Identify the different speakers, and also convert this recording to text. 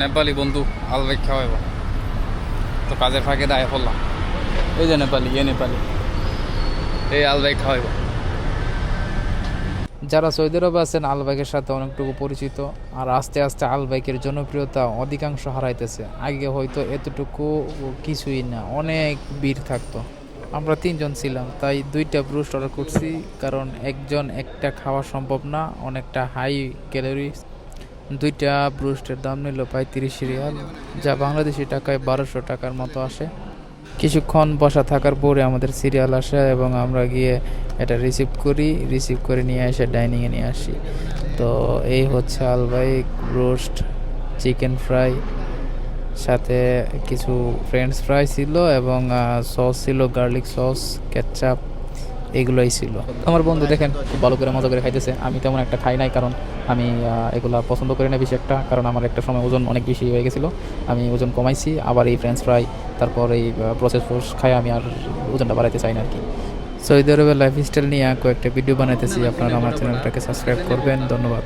Speaker 1: নেপালি বন্ধু আলবাই খাওয়াইব তো কাজের ফাঁকে দায় পড়লাম। এই যে নেপালি, এ নেপালি। এই আলবাই খাওয়াইব
Speaker 2: যারা সৌদি আরবে আছেন আলবাইকের সাথে অনেকটুকু পরিচিত। আর আস্তে আস্তে আলবাইকের জনপ্রিয়তা অধিকাংশ হারাইতেছে। আগে হয়তো এতটুকু কিছুই না, অনেক ভিড় থাকতো। আমরা তিনজন ছিলাম, তাই দুইটা ব্রুস্ট অর্ডার করছি। কারণ একজন একটা খাওয়া সম্ভব না, অনেকটা হাই ক্যালোরি দুইটা ব্রুস্টের দাম নিল তিরিশ রিয়াল, যা বাংলাদেশি টাকায় বারোশো টাকার মতো আসে। কিছুক্ষণ বসা থাকার পরে আমাদের সিরিয়াল আসে এবং আমরা গিয়ে এটা রিসিভ করি রিসিভ করে নিয়ে এসে ডাইনিংয়ে নিয়ে আসি। তো এই হচ্ছে আলবাইক রোস্ট চিকেন ফ্রাই সাথে কিছু ফ্রেঞ্চ ফ্রাই ছিল এবং সস ছিল গার্লিক সস কেচাপ এগুলোই ছিল। আমার বন্ধু দেখেন, খুব ভালো করে মজা করে খাইতেছে। আমি তেমন একটা খাই নাই, কারণ আমি এগুলো পছন্দ করি না বেশি একটা, কারণ আমার একটা সময় ওজন অনেক বেশি হয়ে গেছিল। আমি ওজন কমাইছি, আবার এই ফ্রেঞ্চ ফ্রাই তারপর এই প্রসেস ফোর্স খাই, আমি আর ওজনটা বাড়াইতে চাই না আর কি। সৌদি আরবের লাইফস্টাইল নিয়ে কয়েকটা ভিডিও বানাইতেছি, আপনারা আমার চ্যানেলটাকে সাবস্ক্রাইব করবেন, ধন্যবাদ।